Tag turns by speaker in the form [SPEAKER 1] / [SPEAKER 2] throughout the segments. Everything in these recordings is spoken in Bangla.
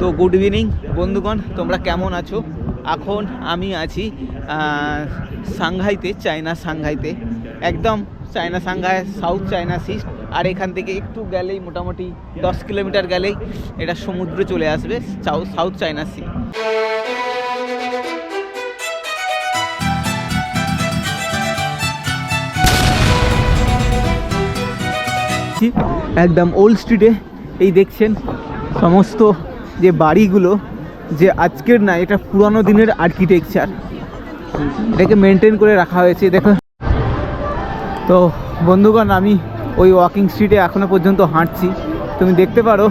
[SPEAKER 1] তো গুড ইভিনিং বন্ধুগণ তোমরা কেমন আছো? এখন আমি আছি আহ, সাংহাইতে চায়না সাংহাইতে। একদম China Shanghai South China Sea আর এখান থেকে একটু গেলেই মোটামুটি দশ কিলোমিটার গেলেই এটা সমুদ্র চলে আসবে সাউথ চায়না সি একদম ওল্ড স্ট্রিটে এই দেখছেন সমস্ত যে বাড়িগুলো, যে আজকের না, এটা পুরানো দিনের আর্কিটেকচার এটাকে মেনটেন করে রাখা হয়েছে, দেখো। তো, বন্ধুগণ, আমি ওই ওয়াকিং স্ট্রিটে এখনও পর্যন্ত হাঁটছি। তুমি দেখতে পারো,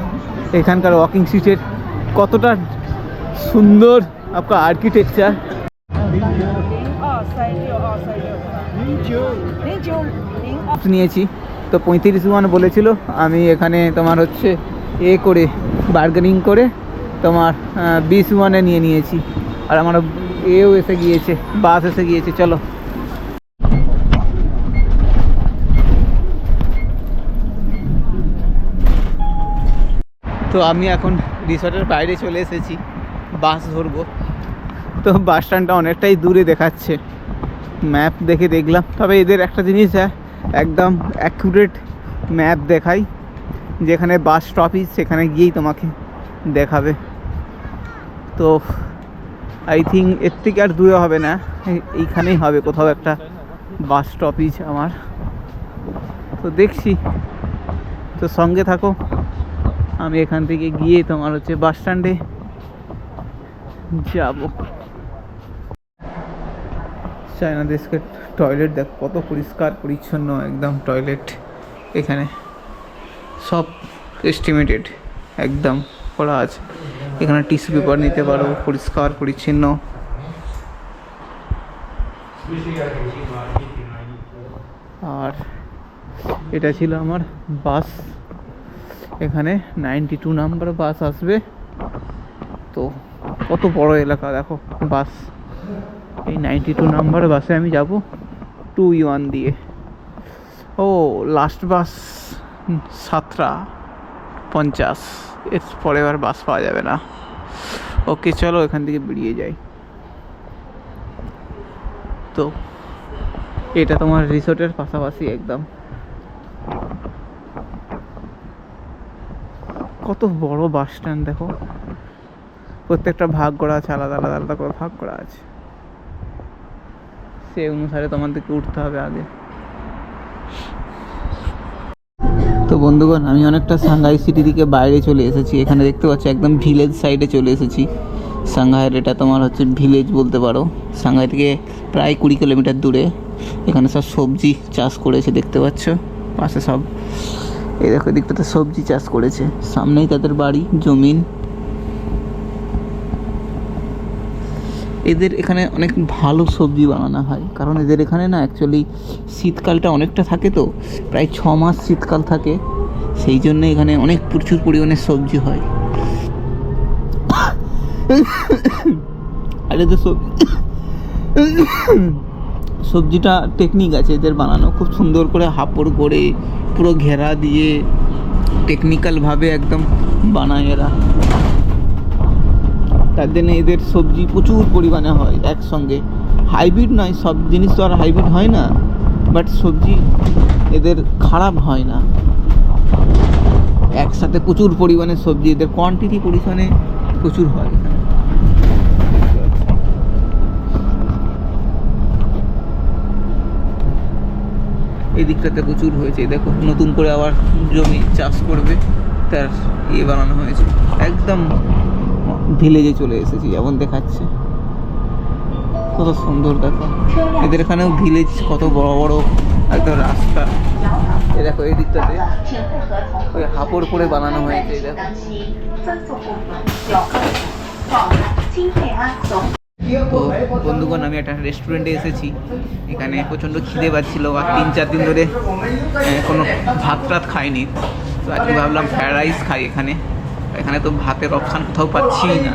[SPEAKER 1] এখানকার ওয়াকিং স্ট্রিটের কতটা সুন্দর আপনার আর্কিটেকচার নিয়েছি। তো পঁয়ত্রিশ মান বলেছিল, আমি এখানে তোমার হচ্ছে এ করে বার্গেনিং করে তোমার বিশ ওয়ানে নিয়ে নিয়েছি। আর আমার এও এসে গিয়েছে, বাস এসে গিয়েছে, চলো। তো আমি এখন রিসর্টের বাইরে চলে এসেছি, বাস ধরবো। তো বাস স্ট্যান্ডটা অনেকটাই দূরে দেখাচ্ছে। ম্যাপ দেখে দেখলাম, তবে এদের একটা জিনিস হ্যাঁ একদম অ্যাকুরেট ম্যাপ দেখাই যেখানে বাস স্টপিজ সেখানে গিয়েই তোমাকে দেখাবে। তো আই থিঙ্ক এর থেকে আর দূরে হবে না। এই- এইখানেই হবে কোথাও একটা বাস স্টপিজ আমার। তো দেখছি। তো সঙ্গে থাকো। আমি এখান থেকে গিয়ে তোমার হচ্ছে বাস স্ট্যান্ডে যাব। চায়না দেশকে টয়লেট দেখ, কত পরিষ্কার পরিচ্ছন্ন একদম টয়লেট এখানে। সব এস্টিমেটেড একদম করা আছে। এখানে টিস্যু পেপার নিতে পারো, পরিষ্কার, পরিচ্ছন্ন। আর এটা ছিল আমার বাস। এখানে নাইনটি টু নাম্বার বাস আসবে। তো কত বড় এলাকা, দেখো, বাস। এই নাইনটি টু নাম্বার বাসে আমি যাব টু ইউয়ান দিয়ে। ও লাস্ট বাস। সাতটা পঞ্চাশ। এর পরে আর বাস পাওয়া যাবে না। ওকে, চলো এখান থেকে বেরিয়ে যাই। তো, এটা তোমার রিসোর্টের পাশাপাশি একদম। কত বড় বাস স্ট্যান্ড দেখো। প্রত্যেকটা ভাগ করা আছে, আলাদা আলাদা আলাদা করে ভাগ করা আছে। সেই অনুসারে তোমাদেরকে উঠতে হবে আগে। তো বন্ধুগণ, আমি অনেকটা সাংহাই সিটি থেকে বাইরে চলে এসেছি। এখানে দেখতে পাচ্ছি, একদম ভিলেজ সাইডে চলে এসেছি। সাংহাইয়ের এটা তোমার হচ্ছে ভিলেজ বলতে পারো। সাংহাই থেকে প্রায় কুড়ি কিলোমিটার দূরে। এখানে সব সবজি চাষ করেছে, দেখতে পাচ্ছ? পাশে সব। এই দেখো দিকটাতে সবজি চাষ করেছে। সামনেই তাদের বাড়ি, জমিন। এদের এখানে অনেক ভালো সবজি বানানো হয়। কারণ এদের এখানে না অ্যাকচুয়ালি শীতকালটা অনেকটা থাকে তো, প্রায় ছ মাস শীতকাল থাকে। সেই জন্য এখানে অনেক প্রচুর পরিমাণে সবজি হয়। আর এদের সবজি সবজিটা টেকনিক আছে এদের বানানো। খুব সুন্দর করে হাপড় করে পুরো ঘেরা দিয়ে টেকনিক্যালভাবে একদম বানায় এরা। তার জন্য এদের সবজি প্রচুর পরিমাণে হয় একসঙ্গে। হাইব্রিড নয়, সব জিনিস তো আর হাইব্রিড হয় না বাট সবজি এদের খারাপ হয় না। একসাথে প্রচুর পরিমাণে সবজি, এদের কোয়ান্টিটি পরিমাণে প্রচুর হয় এই দিকটাতে প্রচুর হয়েছে। দেখো, নতুন করে আবার জমি চাষ করবে, তার ইয়ে বানানো হয়েছে। একদম ভিলেজে চলে এসেছি, যেমন দেখাচ্ছে। কত সুন্দর দেখো। এদের এখানেও ভিলেজ কত বড় বড় একটা রাস্তা। এ দেখো, এই দিকটাতে ওই হাপড় করে বানানো হয়েছে দেখো। তো বন্ধুগণ, আমি একটা রেস্টুরেন্টে এসেছি। এখানে প্রচণ্ড খিদে পাচ্ছিলো, আর তিন চার দিন ধরে কোনো ভাত টাত খাইনি। তো আজকে ভাবলাম ফ্রায়েড রাইস খাই এখানে। এখানে তো ভাতের অপশান কোথাও পাচ্ছি না।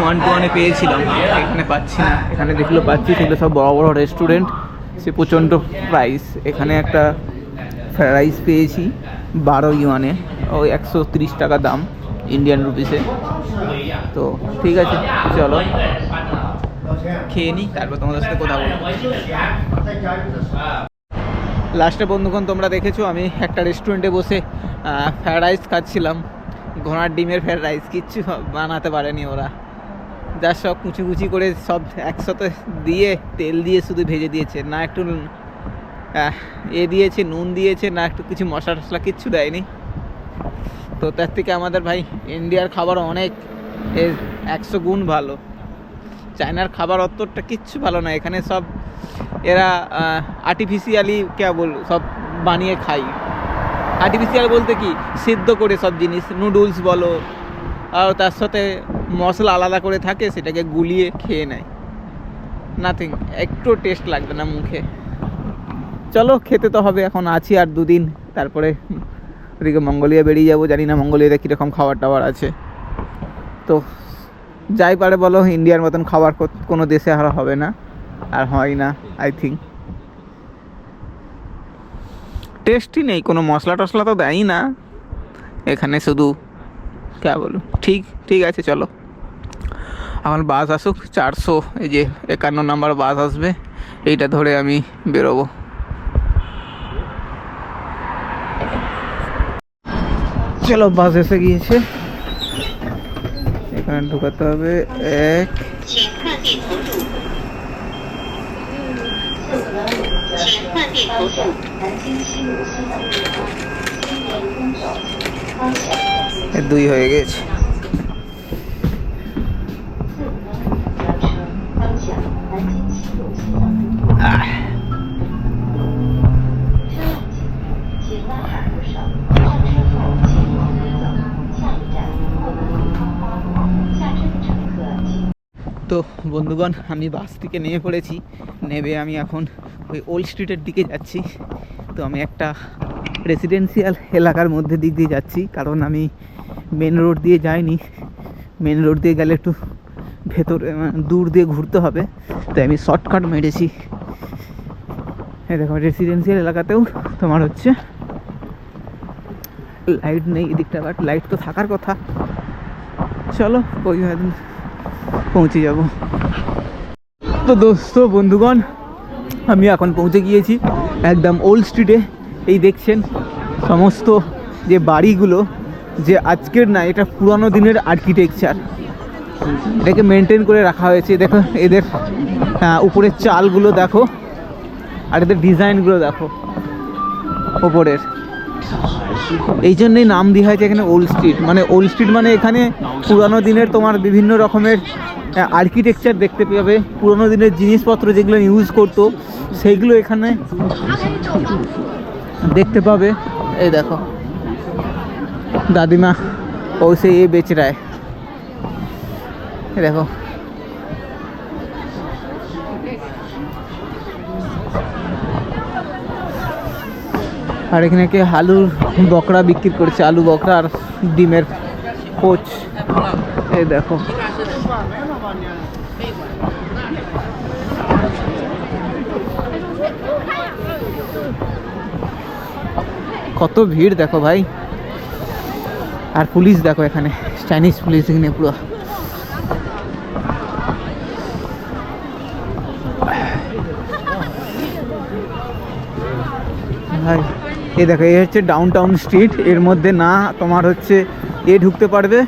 [SPEAKER 1] ওয়ান টু ওয়ানে পেয়েছিলাম, এখানে পাচ্ছি না। এখানে দেখল পাচ্ছি সেগুলো সব বড় বড় রেস্টুরেন্ট সে প্রচণ্ড প্রাইস এখানে একটা ফ্রায়েড রাইস পেয়েছি, বারো ইউয়ানে ওই একশো তিরিশ টাকা দাম ইন্ডিয়ান রুপিসে তো ঠিক আছে, চলো। খেয়ে নিই, তারপর তোমাদের সাথে কথা বলব। লাস্টে বন্ধুগণ, তোমরা দেখেছ, আমি একটা রেস্টুরেন্টে বসে ফ্রায়েড রাইস খাচ্ছিলাম। ঘোড়ার ডিমের ফ্রায়েড রাইস কিচ্ছু বানাতে পারেনি ওরা। যা সব কুচি কুচি করে সব একসাথে দিয়ে তেল দিয়ে শুধু ভেজে দিয়েছে। না একটু এ দিয়েছে, নুন দিয়েছে, না একটু কিছু মশলা টশলা কিচ্ছু দেয়নি। তো তার থেকে আমাদের ভাই ইন্ডিয়ার খাবার অনেক। এর একশো গুণ ভালো। চায়নার খাবার অতটা কিচ্ছু ভালো না। এখানে সব এরা আর্টিফিশিয়ালি কে বল সব বানিয়ে খাই আর্টিফিশিয়াল বলতে কি? সিদ্ধ করে সব জিনিস নুডলস বলো, আর তার সাথে মশলা আলাদা করে থাকে, সেটাকে গুলিয়ে খেয়ে নেয়। নাথিং একটু টেস্ট লাগবে না মুখে। চলো, খেতে তো হবে, এখন আছি আর দুদিন। তারপরে ওদিকে মঙ্গোলিয়া বেরিয়ে যাব, জানি না মঙ্গোলিয়াতে কীরকম খাবার টাবার আছে। তো যাই পারে বলো ইন্ডিয়ার মতন খাবার কোনো দেশে আর হবে না, আর হয় না আই থিঙ্ক টেস্টই নেই, কোনো মশলা টশলা তো দেয়ই না। এখানে শুধু কে বলুন। ঠিক ঠিক আছে, চলো। আমার বাস আসুক, চারশো, এই যে একান্ন নাম্বার বাস আসবে, এইটা ধরে আমি বেরোবো। চলো, বাস এসে গিয়েছে। এখানে ঢুকাতে হবে, এক
[SPEAKER 2] 地投注。南京西路西侧路西面东走方向。
[SPEAKER 1] এ দুই হয়ে গেছে
[SPEAKER 2] 方向南京西路西侧路。
[SPEAKER 1] আহ,
[SPEAKER 2] 车辆进入，请拉好扶手。上车后请往回走。下一站会南京花花路。下车的乘客请。
[SPEAKER 1] তো বন্ধুগণ আমি বাস থেকে নেমে পড়েছি নেমে আমি এখন ওই ওল্ড স্ট্রিটের দিকে যাচ্ছি। তো আমি একটা রেসিডেন্সিয়াল এলাকার মধ্যে দিক দিয়ে যাচ্ছি, কারণ আমি মেন রোড দিয়ে যাইনি। মেন রোড দিয়ে গেলে একটু ভেতরে দূর দিয়ে ঘুরতে হবে। তাই আমি শর্টকাট মেরেছি। এই দেখো রেসিডেন্সিয়াল এলাকাতেও তোমার হচ্ছে লাইট নেই এদিকটা বাট লাইট তো থাকার কথা। চলো ওই পৌঁছে যাব। তো দোস্ত, বন্ধুগণ আমি এখন পৌঁছে গিয়েছি একদম ওল্ড স্ট্রিটে এই দেখছেন সমস্ত যে বাড়িগুলো, যে আজকের না, এটা পুরানো দিনের আর্কিটেকচার এটাকে মেনটেন করে রাখা হয়েছে। দেখো এদের উপরের চালগুলো দেখো, আর এদের ডিজাইনগুলো দেখো, ওপরের। এই জন্যই নাম দেওয়া হয়েছে এখানে ওল্ড স্ট্রিট মানে ওল্ড স্ট্রিট মানে এখানে পুরানো দিনের তোমার বিভিন্ন রকমের আর্কিটেকচার দেখতে পাবে পুরোনো দিনের জিনিসপত্র যেগুলো ইউজ করতো সেইগুলো এখানে দেখতে পাবে। এই দেখো। দাদিমা ও সে এ বেচ রায় দেখো। আর এখানে কে আলুর বকরা বিক্রি করছে, আলু বকরা আর ডিমের কোচ এই দেখো। কত ভিড় দেখো ভাই। আর পুলিশ দেখো এখানে চাইনিজ পুলিশ এখানে পুরো। ভাই, এ দেখো, এ হচ্ছে ডাউন টাউন স্ট্রিট এর মধ্যে না তোমার হচ্ছে এ ঢুকতে পারবে,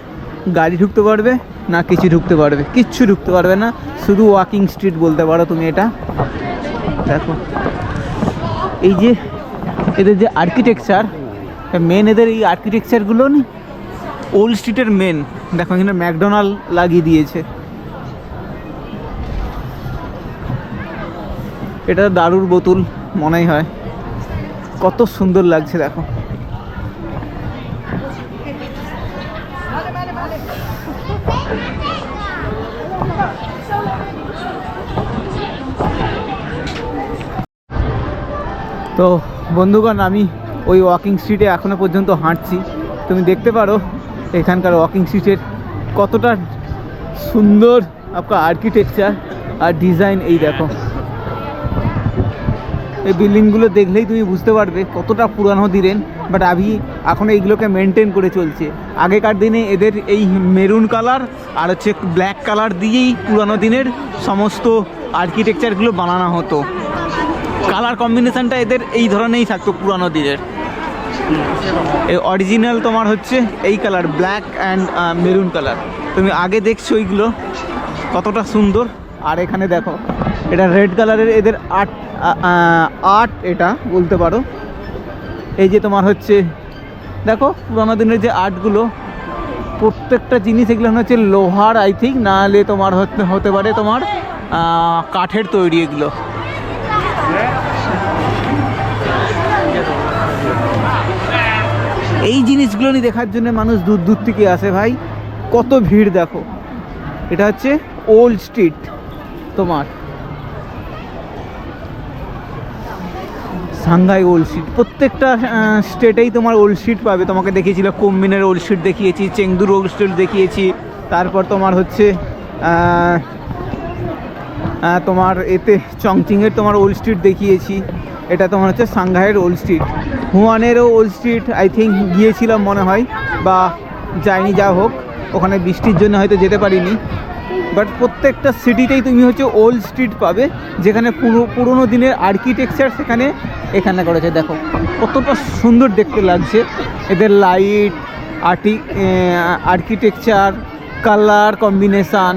[SPEAKER 1] গাড়ি ঢুকতে পারবে, না কিছু ঢুকতে পারবে, কিচ্ছু ঢুকতে পারবে না, শুধু ওয়াকিং স্ট্রিট বলতে পারো তুমি এটা। দেখো, এই যে এদের যে আর্কিটেকচার মেন এদের এই আর্কিটেকচারগুলো নি? ওল্ড স্ট্রিটের মেন দেখো এখানে ম্যাকডোনাল্ড লাগিয়ে দিয়েছে। এটা দারুর বোতল, মনেই হয়। কত সুন্দর লাগছে, দেখো। তো বন্ধুগণ, আমি ওই ওয়াকিং স্ট্রিটে এখনও পর্যন্ত হাঁটছি। তুমি দেখতে পারো এখানকার ওয়াকিং স্ট্রিটের কতটা সুন্দর আপনার আর্কিটেকচার আর ডিজাইন এই দেখো। এই বিল্ডিংগুলো দেখলেই তুমি বুঝতে পারবে কতটা পুরানো দিনের বাট আমি এখন এইগুলোকে মেনটেন করে চলছে। আগেকার দিনে এদের এই মেরুন কালার আর হচ্ছে ব্ল্যাক কালার দিয়েই পুরানো দিনের সমস্ত আর্কিটেকচারগুলো বানানো হতো। কালার কম্বিনেশনটা এদের এই ধরনেরই থাকতো পুরানো দিনের। এই অরিজিনাল তোমার হচ্ছে এই colour black and maroon colour. তুমি আগে দেখছ এইগুলো, কতটা সুন্দর। আর এখানে দেখো, এটা রেড কালারের এদের আর্ট আর্ট এটা বলতে পারো। এই যে তোমার হচ্ছে, দেখো পুরানো দিনের যে আর্টগুলো, প্রত্যেকটা জিনিস এগুলো হচ্ছে লোহার আই থিঙ্ক নাহলে তোমার হতে হতে পারে তোমার কাঠের তৈরি এগুলো। এই জিনিসগুলো নিয়ে দেখার জন্য মানুষ দূর দূর থেকে আসে ভাই। কত ভিড় দেখো। এটা হচ্ছে ওল্ড স্ট্রিট তোমার। সাংঘাই ওল্ড স্ট্রিট প্রত্যেকটা স্টেটেই তোমার ওল্ড স্ট্রিট পাবে। তোমাকে দেখিয়েছিল কোম্বিনের ওল্ড স্ট্রিট দেখিয়েছি, চেংদুর ওল্ড স্ট্রিট দেখিয়েছি। তারপর তোমার হচ্ছে তোমার এতে চংচিংয়ের তোমার ওল্ড স্ট্রিট দেখিয়েছি। এটা তোমার হচ্ছে সাংঘাইয়ের ওল্ড স্ট্রিট হুয়ানেরও ওল্ড স্ট্রিট আই থিঙ্ক গিয়েছিলাম মনে হয়, বা যাইনি, যা হোক। ওখানে বৃষ্টির জন্য হয়তো যেতে পারিনি। বাট প্রত্যেকটা সিটিতেই তুমি হচ্ছে ওল্ড স্ট্রিট পাবে, যেখানে পুরো, পুরোনো দিনের আর্কিটেকচার সেখানে এখানে করেছে। দেখো, কতটা সুন্দর দেখতে লাগছে। এদের light arty architecture colour combination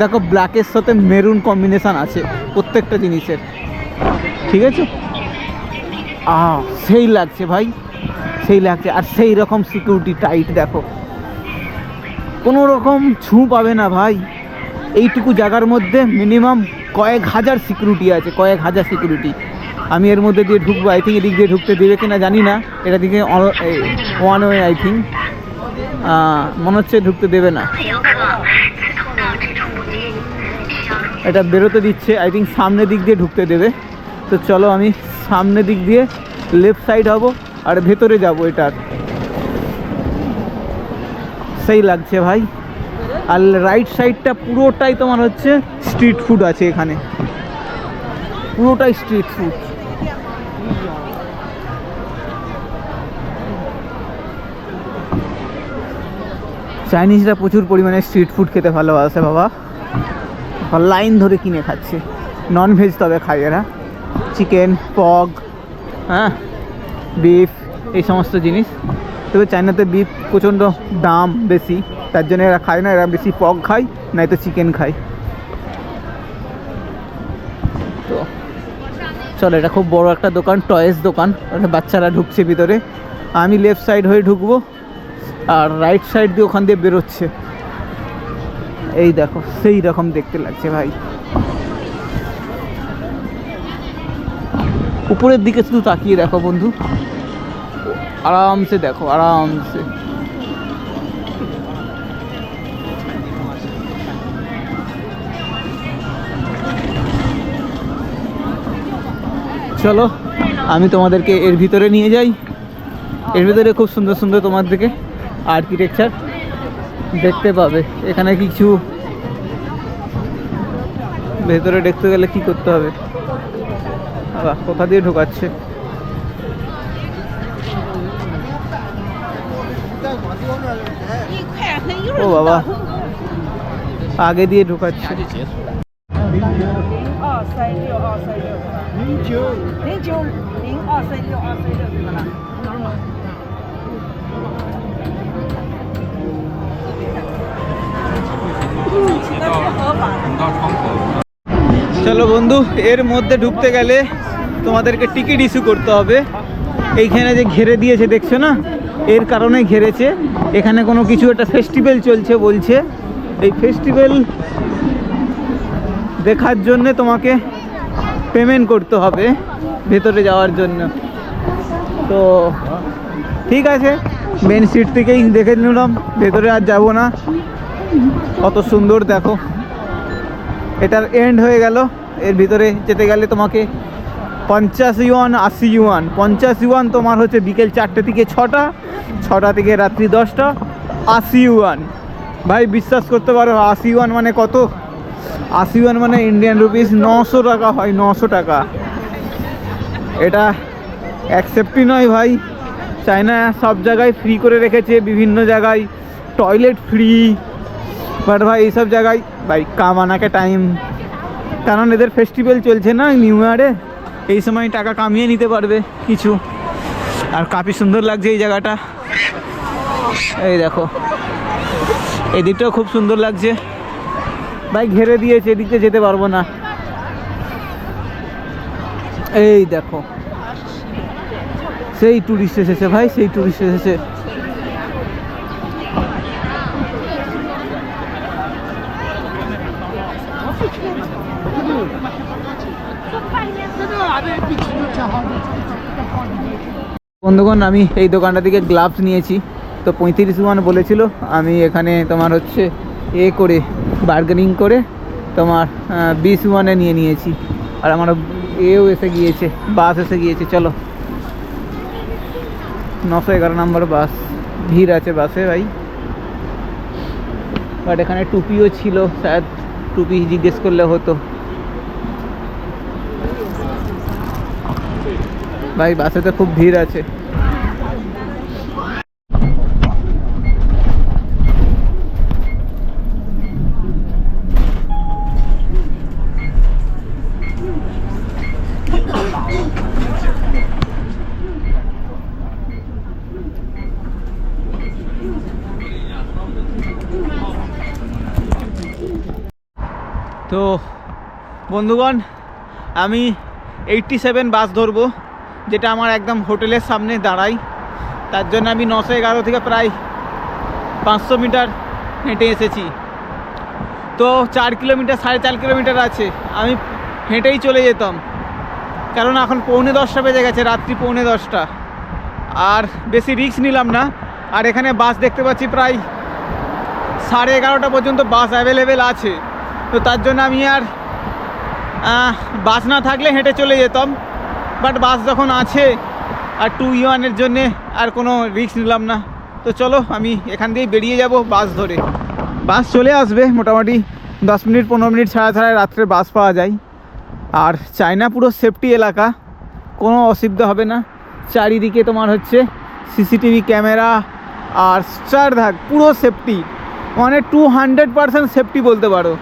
[SPEAKER 1] দেখো ব্ল্যাকের সাথে মেরুন কম্বিনেশান আছে প্রত্যেকটা জিনিসের। ঠিক আছে? আহ, সেই লাগছে ভাই, সেই লাগছে। আর সেই রকম সিকিউরিটি টাইট দেখো। কোনো রকম ছু পাবে না ভাই। এইটুকু জায়গার মধ্যে মিনিমাম কয়েক হাজার সিকিউরিটি আছে, কয়েক হাজার সিকিউরিটি আমি এর মধ্যে দিয়ে ঢুকবো আই থিঙ্ক এদিক দিয়ে ঢুকতে দেবে কিনা জানি না। এটা দিকে ওয়ান ওয়ে আই থিঙ্ক মনে হচ্ছে ঢুকতে দেবে না। এটা বেরোতে দিচ্ছে আই থিঙ্ক সামনের দিক দিয়ে ঢুকতে দেবে। তো চলো আমি সামনের দিক দিয়ে লেফট সাইড হব আর ভেতরে যাব এটার সেই লাগছে ভাই। আর রাইট সাইডটা পুরোটাই তোমার হচ্ছে স্ট্রিট ফুড আছে এখানে। পুরোটাই স্ট্রিট ফুড চাইনিজরা প্রচুর পরিমাণে স্ট্রিট ফুড খেতে ভালোবাসে বাবা। লাইন ধরে কিনে খাচ্ছে। নন ভেজ তবে খায় এরা। চিকেন, পগ হ্যাঁ বিফ, এই সমস্ত জিনিস। তবে চায়নাতে বিফ প্রচণ্ড দাম বেশি। তার জন্য এরা খায় না, এরা বেশি পগ খায় নয়তো চিকেন খায়। তো, চলো, এটা খুব বড় একটা দোকান, টয়েস দোকান। বাচ্চারা ঢুকছে ভিতরে। আমি লেফট সাইড হয়ে ঢুকবো, আর রাইট সাইড দিয়ে ওখান দিয়ে বেরোচ্ছে। এই দেখো, সেই রকম দেখতে লাগছে ভাই। উপরের দিকে শুধু তাকিয়ে দেখো বন্ধু। আরামসে দেখো, আরামসে। চলো, আমি তোমাদেরকে এর ভিতরে নিয়ে যাই। এর ভিতরে খুব সুন্দর সুন্দর তোমাদেরকে আর্কিটেকচার দেখতে পাবে। এখানে কিছু ভেতরে দেখতে গেলে কি করতে হবে? কোথা দিয়ে ঢুকাচ্ছে? ও বাবা আগে দিয়ে ঢুকাচ্ছে। চলো বন্ধু এর মধ্যে ঢুকতে গেলে তোমাদেরকে টিকিট ইস্যু করতে হবে। এইখানে যে ঘেরে দিয়েছে, দেখছ না? এর কারণে ঘেরেছে। এখানে কোনো কিছু একটা ফেস্টিভ্যাল চলছে বলছে। এই ফেস্টিভ্যাল দেখার জন্যে তোমাকে পেমেন্ট করতে হবে ভেতরে যাওয়ার জন্য। তো ঠিক আছে মেন সিট থেকেই দেখে নিলাম। ভেতরে আর যাব না। কত সুন্দর, দেখো। এটার এন্ড হয়ে গেল। এর ভিতরে যেতে গেলে তোমাকে পঞ্চাশ ইউয়ান, আশি ইউয়ান। পঞ্চাশ ইউয়ান তোমার হচ্ছে বিকেল চারটে থেকে ছটা ছটা থেকে রাত্রি দশটা, আশি ইউয়ান। ভাই, বিশ্বাস করতে পারো, আশি ইউয়ান মানে কত? আশি ইউয়ান মানে ইন্ডিয়ান রুপিস নশো টাকা হয়, নশো টাকা। এটা অ্যাকসেপ্টই নয় ভাই। চায়না সব জায়গায় ফ্রি করে রেখেছে, বিভিন্ন জায়গায় টয়লেট ফ্রি বাট ভাই, এইসব জায়গায়, ভাই, কামানাকে টাইম কারণ এদের ফেস্টিভ্যাল চলছে না নিউ ইয়ারে এই সময় টাকা কামিয়ে নিতে পারবে কিছু। আর কাফি সুন্দর লাগছে এই জায়গাটা। এই দেখো। এদিকটাও খুব সুন্দর লাগছে। ভাই, ঘেরে দিয়েছে এদিকে যেতে পারব না। এই দেখো। সেই টুরিস্ট এসেছে ভাই, সেই টুরিস্ট এসেছে। বন্ধুগণ, আমি এই দোকানটা থেকে গ্লাভস নিয়েছি। তো পঁয়ত্রিশ ওয়ান বলেছিল, আমি এখানে তোমার হচ্ছে এ করে বার্গেনিং করে তোমার বিশ ওয়ানে নিয়ে নিয়েছি। আর আমার এও এসে গিয়েছে বাস এসে গিয়েছে, চলো। নশো এগারো নম্বর বাস ভিড় আছে বাসে ভাই। বাট এখানে টুপিও ছিল স্যার টুপি জিজ্ঞেস করলে হতো। ভাই বাসে তো খুব ভিড় আছে তো বন্ধুগণ, আমি এইটটি সেভেন বাস ধরবো, যেটা আমার একদম হোটেলের সামনে দাঁড়াই তার জন্য আমি নশো এগারো থেকে প্রায় পাঁচশো মিটার হেঁটে এসেছি। তো চার কিলোমিটার, সাড়ে চার কিলোমিটার আছে, আমি হেঁটেই চলে যেতাম। কারণ এখন পৌনে দশটা বেজে গেছে, রাত্রি পৌনে দশটা। আর বেশি রিস্ক নিলাম না। আর এখানে বাস দেখতে পাচ্ছি প্রায় সাড়ে এগারোটা পর্যন্ত বাস অ্যাভেলেবেল আছে। তো তার জন্য আমি আর বাস না থাকলে হেঁটে চলে যেতাম। বাট বাস যখন আছে, আর টু ইউয়ানের জন্যে আর কোনো রিস্ক নিলাম না। তো চলো, আমি এখান দিয়েই বেরিয়ে যাব বাস ধরে। বাস চলে আসবে মোটামুটি দশ মিনিট, পনেরো মিনিট ছাড়া ছাড়া রাত্রে বাস পাওয়া যায়। আর চায়না পুরো সেফটি এলাকা, কোনো অসুবিধা হবে না। চারিদিকে তোমার হচ্ছে সিসিটিভি ক্যামেরা আর চার ধাক পুরো সেফটি মানে টু হান্ড্রেড পারসেন্ট সেফটি বলতে পারো।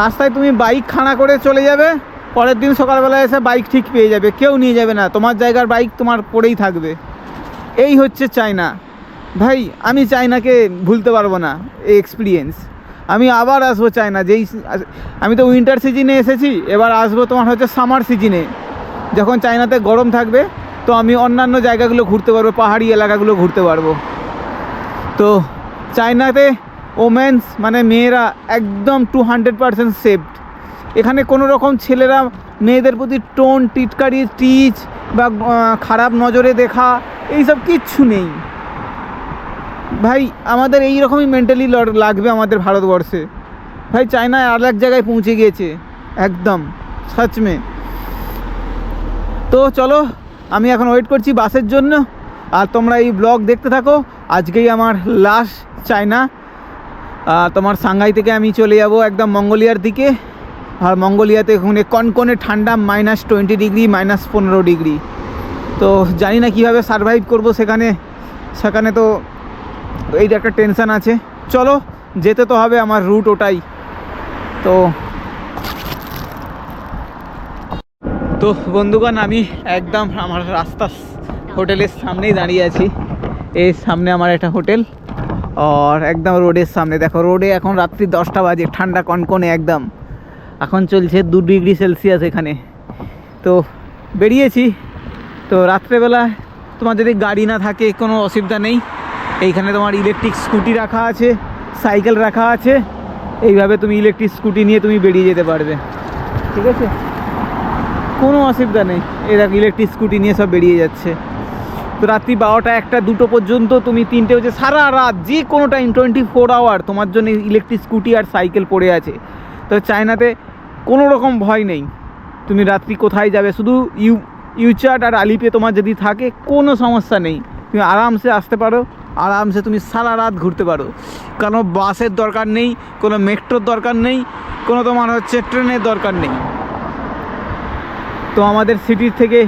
[SPEAKER 1] রাস্তায় তুমি বাইক খাড়া করে চলে যাবে, পরের দিন সকালবেলা এসে বাইক ঠিক পেয়ে যাবে, কেউ নিয়ে যাবে না, তোমার জায়গার বাইক তোমার পড়েই থাকবে। এই হচ্ছে চায়না। ভাই, আমি চায়নাকে ভুলতে পারব না, এই এক্সপিরিয়েন্স আমি আবার আসব চায়না, যেই আমি তো উইন্টার সিজনে এসেছি, এবার আসব তোমার হচ্ছে সামার সিজনে যখন চায়নাতে গরম থাকবে, তো আমি অন্যান্য জায়গাগুলো ঘুরতে পারব, পাহাড়ি এলাকাগুলো ঘুরতে পারব। তো চায়নাতে ওমেন্স মানে মেয়েরা একদম টু হান্ড্রেড পারসেন্ট সেফড এখানে কোনো রকম ছেলেরা মেয়েদের প্রতি টোন, টিটকারি, টিচ বা খারাপ নজরে দেখা, এইসব কিচ্ছু নেই। ভাই, আমাদের এই রকমই মেন্টালি লাগবে আমাদের ভারতবর্ষে। ভাই, চায়নায় আর এক জায়গায় পৌঁছে গিয়েছে। একদম, সচ মে। তো চলো, আমি এখন ওয়েট করছি বাসের জন্য। আর তোমরা এই ব্লগ দেখতে থাকো। আজকেই আমার লাস্ট চায়না। তোমার সাংহাই থেকে আমি চলে যাব একদম মঙ্গোলিয়ার দিকে। আর মঙ্গোলিয়াতে ওখানে কনকনে ঠান্ডা মাইনাস টোয়েন্টি ডিগ্রি মাইনাস পনেরো ডিগ্রি তো জানি না কীভাবে সারভাইভ করব সেখানে। সেখানে তো এইটা একটা টেনশান আছে। চলো, যেতে তো হবে আমার রুট ওটাই। তো তো বন্ধুগণ, আমি একদম আমার রাস্তা হোটেলের সামনেই দাঁড়িয়ে আছি। এই সামনে আমার একটা হোটেল। আর একদম রোডের সামনে দেখো রোডে এখন রাত্রি দশটা বাজে ঠান্ডা কনকনে একদম এখন চলছে দু ডিগ্রি সেলসিয়াস এখানে তো বেরিয়েছি তো রাত্রেবেলা তোমার যদি গাড়ি না থাকে কোনো অসুবিধা নেই এইখানে তোমার ইলেকট্রিক স্কুটি রাখা আছে সাইকেল রাখা আছে এইভাবে তুমি ইলেকট্রিক স্কুটি নিয়ে তুমি বেরিয়ে যেতে পারবে ঠিক আছে কোনো অসুবিধা নেই দেখ ইলেকট্রিক স্কুটি নিয়ে সব বেরিয়ে যাচ্ছে রাত্রি বারোটা একটা, দুটো পর্যন্ত তুমি তিনটে হচ্ছে সারা রাত, যে কোনো টাইম টোয়েন্টি ফোর আওয়ার তোমার জন্য ইলেকট্রিক স্কুটি আর সাইকেল পড়ে আছে। তো চায়নাতে কোনো রকম ভয় নেই। তুমি রাত্রি কোথায় যাবে? শুধু ইউ ইউচার্ট আর আলিপে তোমার যদি থাকে, কোনো সমস্যা নেই। তুমি আরামসে আসতে পারো, আরামসে তুমি সারা রাত ঘুরতে পারো। কারণ বাসের দরকার নেই, কোনো মেট্রোর দরকার নেই, কোনো তোমার হচ্ছে ট্রেনের দরকার নেই। তো আমাদের সিটির থেকে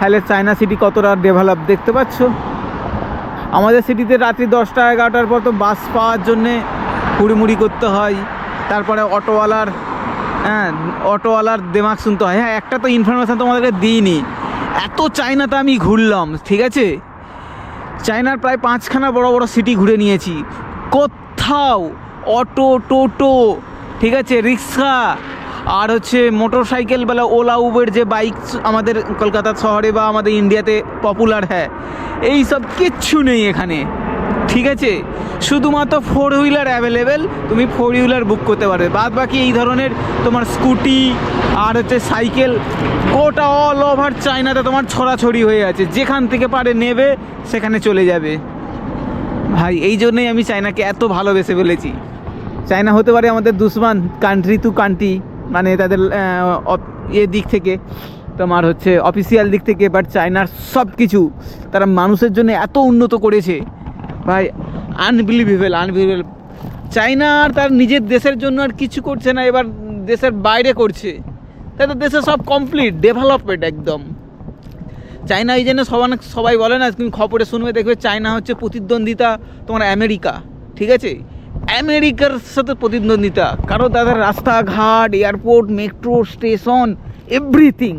[SPEAKER 1] তাহলে চায়না সিটি কতটা ডেভেলপ দেখতে পাচ্ছ? আমাদের সিটিতে রাত্রি দশটা এগারোটার পর তো বাস পাওয়ার জন্যে হুড়িমুড়ি করতে হয়। তারপরে অটোওয়ালার হ্যাঁ অটোওয়ালার দেমাগ শুনতে হয়। হ্যাঁ একটা তো ইনফরমেশান তোমাদেরকে দিইনি। এত চায়নাতে আমি ঘুরলাম, ঠিক আছে? চায়নার প্রায় পাঁচখানা বড় বড় সিটি ঘুরে নিয়েছি। কোথাও অটো, টোটো, ঠিক আছে, রিক্সা আর হচ্ছে মোটর সাইকেল বলা ওলা উবের যে বাইক আমাদের কলকাতা শহরে বা আমাদের ইন্ডিয়াতে পপুলার হ্যাঁ। এই সব কিচ্ছু নেই এখানে, ঠিক আছে? শুধুমাত্র ফোর হুইলার অ্যাভেলেবেল তুমি ফোর হুইলার বুক করতে পারবে। বাদ বাকি এই ধরনের তোমার স্কুটি আর হচ্ছে সাইকেল গোটা অল ওভার চায়নাতে তোমার ছড়াছড়ি হয়ে আছে। যেখান থেকে পারে নেবে, সেখানে চলে যাবে। ভাই, এই জন্যই আমি চায়নাকে এত ভালোবেসে ফেলেছি। চায়না হতে পারে আমাদের দুশ্মন কান্ট্রি টু কান্ট্রি মানে তাদের এ দিক থেকে, তোমার হচ্ছে অফিসিয়াল দিক থেকে বাট চায়নার সব কিছু তারা মানুষের জন্য এত উন্নত করেছে। ভাই আনবিলিভেবল আনবিলিভেবল চায়না আর তার নিজের দেশের জন্য আর কিছু করছে না, এবার দেশের বাইরে করছে। তাদের দেশে সব কমপ্লিট ডেভেলপমেন্ট একদম। চায়না এই জন্য সবাই সবাই বলে না, তুমি খবরে শুনবে, দেখবে চায়না হচ্ছে প্রতিদ্বন্দ্বিতা তোমার আমেরিকা, ঠিক আছে? আমেরিকার সাথে প্রতিদ্বন্দ্বিতা। কারণ তাদের রাস্তাঘাট, airport, metro, station, everything.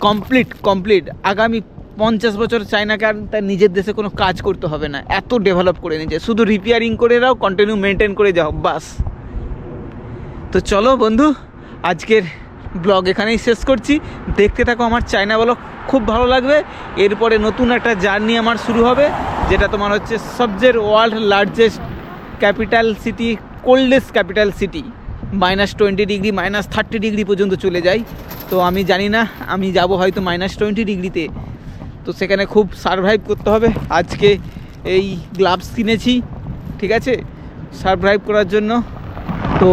[SPEAKER 1] Complete complete. আগামী পঞ্চাশ বছর চায়নাকে আর তার নিজের দেশে কোনো কাজ করতে হবে না। এত ডেভেলপ করে নিয়েছে। শুধু রিপেয়ারিং করে দাও কন্টিনিউ মেনটেন করে যাও, বাস। তো চলো বন্ধু, আজকের ব্লগ এখানেই শেষ করছি। দেখতে থাকো আমার চায়না ব্লগ খুব ভালো লাগবে। এরপরে নতুন একটা জার্নি আমার শুরু হবে, যেটা তোমার হচ্ছে সবচেয়ে world largest capital city coldest capital city minus twenty degree minus thirty degree পর্যন্ত চলে যায়। তো আমি জানি না, আমি যাব হয়তো মাইনাস টোয়েন্টি ডিগ্রিতে তো সেখানে খুব সারভাইভ করতে হবে। আজকে এই গ্লাভস কিনেছি, ঠিক আছে? সারভাইভ করার জন্য। তো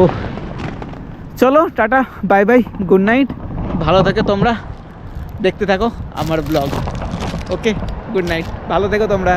[SPEAKER 1] চলো, tata bye bye good night ভালো থাকে তোমরা। দেখতে থাকো আমার ব্লগ ওকে গুড নাইট ভালো থেকো তোমরা।